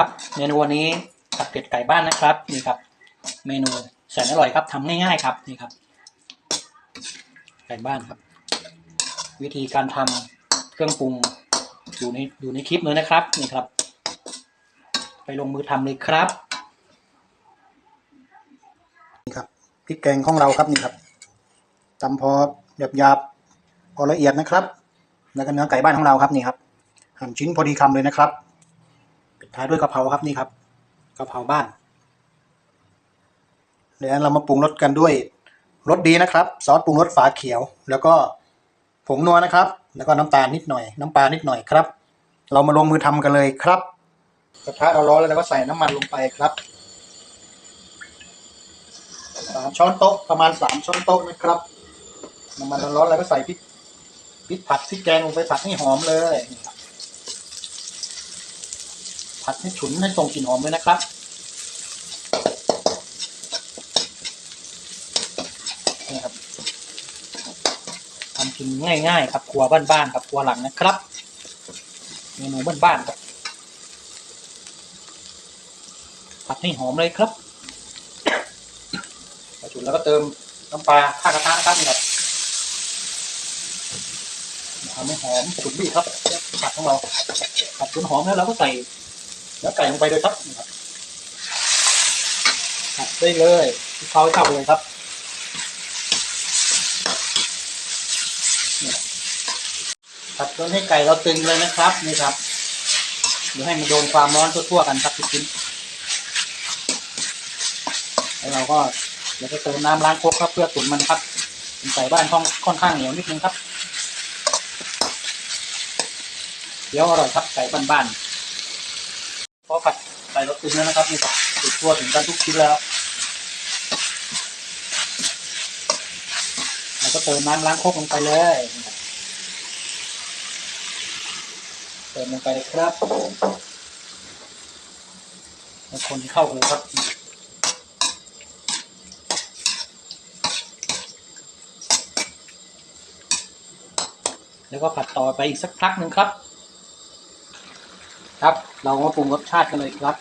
ครับเมนูวันนี้ผัดเผ็ดไก่บ้านนะครับนี่ครับ เมนูแสนอร่อยครับทำง่ายๆครับนี่ครับ ไก่บ้านครับ วิธีการทำเครื่องปรุงอยู่ในอยู่ในคลิปเลยนะครับนี่ครับ ไปลงมือทำเลยครับนี่ครับพริกแกงของเราครับนี่ครับตำพอหยาบหยาบๆพอละเอียดนะครับ แล้วก็เนื้อไก่บ้านของเราครับนี่ครับหั่นชิ้นพอดีคำเลยนะครับ ปิดท้ายด้วยกะเพราครับนี่ครับกะเพราบ้านเดี๋ยวเรามาปรุงรสกันด้วยรสดีนะครับ ซอสปรุงรสฝาเขียว แล้วก็ผงนัวนะครับ แล้วก็น้ำตาลนิดหน่อย น้ำปลานิดหน่อยครับ เรามาลงมือทำกันเลยครับกระทะเราร้อนแล้วเราก็ใส่น้ำมันลงไปครับสามช้อนโต๊ะประมาณสามช้อนโต๊ะนะครับน้ำมันร้อนแล้วก็ใส่พริกพริกผัดพริกแกงลงไปผัดให้หอมเลยครับ ผัดให้ฉุนให้ส่งกลิ่นหอมเลยนะครับนี่ครับทำกินง่ายๆครับครัวบ้านๆครับครัวหลังนะครับเมนูบ้านๆครับผัดให้หอมเลยครับพอฉุนแล้วก็เติมน้ำปลาข้ากระทะนะครับนี่ครับทำให้หอมฉุนดีครับผัดของเราผัดจนหอมแล้วเราก็ใส่ เนื้อไก่ลงไปเลยครับนี่ครับผัดได้เลยเขาให้เลยครับผัดจนให้ไก่เราตึงเลยนะครับนี่ครับเดี๋ยวให้มันโดนความร้อนทั่วๆกันครับทุกชิ้นแล้วเราก็เดี๋ยวจะเติมน้ำล้างโครกครับเพื่อตุ๋นมันครับเป็นไก่บ้านค่อนค่อนข้างเหนียวนิดนึงครับเดี๋ยวอร่อยครับไก่บ้านๆ พอผัดไก่รสตึงแล้วนะครับนี่ติดทั่วถึงกันทุกชิ้นแล้วเราก็เติมน้ำล้างครกลงไปเลยเติมลงไปเลยครับแล้วคนเข้ากันครับแล้วก็ผัดต่อไปอีกสักพักหนึ่งครับ ครับ เรามาปรุงรสชาติกันเลยครับ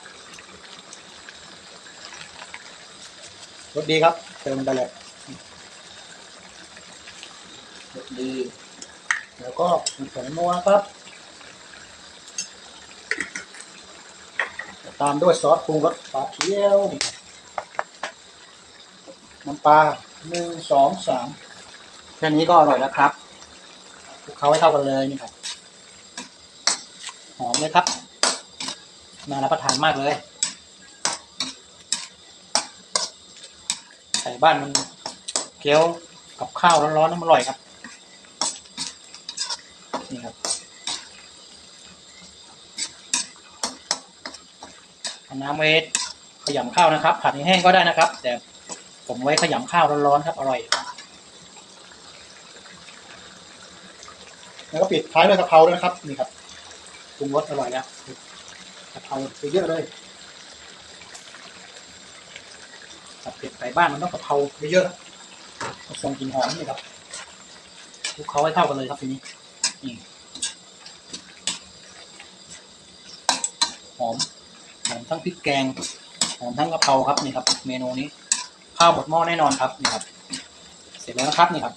รสดีครับ เติมไปเลยรสดี แล้วก็มีผงนัวครับ ตามด้วยซอสปรุงรสปลาเขียว น้ำปลาหนึ่งสองสามแค่นี้ก็อร่อยแล้วครับคลุกเคล้าให้เข้ากันเลยนี่ครับ หอมเลยครับ น่ารับประทานมากเลยไก่บ้านมันเคี้ยวกับข้าวร้อนๆน้ำอร่อยครับ นี่ครับน้ำไว้ขยำข้าวนะครับ ผัดให้แห้งก็ได้นะครับ แต่ผมไว้ขยำข้าวร้อนๆครับ อร่อย แล้วก็ปิดท้ายด้วยกะเพราด้วยนะครับ นี่ครับปรุงรสอร่อยแล้ว กะเพราไปเยอะเลยผัดเผ็ดไก่บ้านมันต้องกะเพราไปเยอะๆส่งกลิ่นหอมนี่ครับคลุกเคล้าให้เข้ากันเลยครับทีนี้นี่หอมหอมทั้งพริกแกงหอมทั้งกะเพราครับนี่ครับ เมนูนี้ข้าวหมดหม้อแน่นอนครับนี่ครับ เสร็จแล้วนะครับนี่ครับ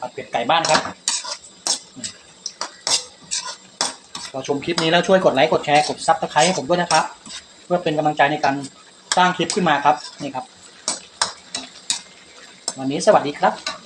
ผัดเผ็ดไก่บ้านครับ พอชมคลิปนี้แล้วช่วยกดไลค์กดแชร์กดซับสไครต์ให้ผมด้วยนะครับ เพื่อเป็นกำลังใจในการสร้างคลิปขึ้นมาครับนี่ครับ วันนี้สวัสดีครับ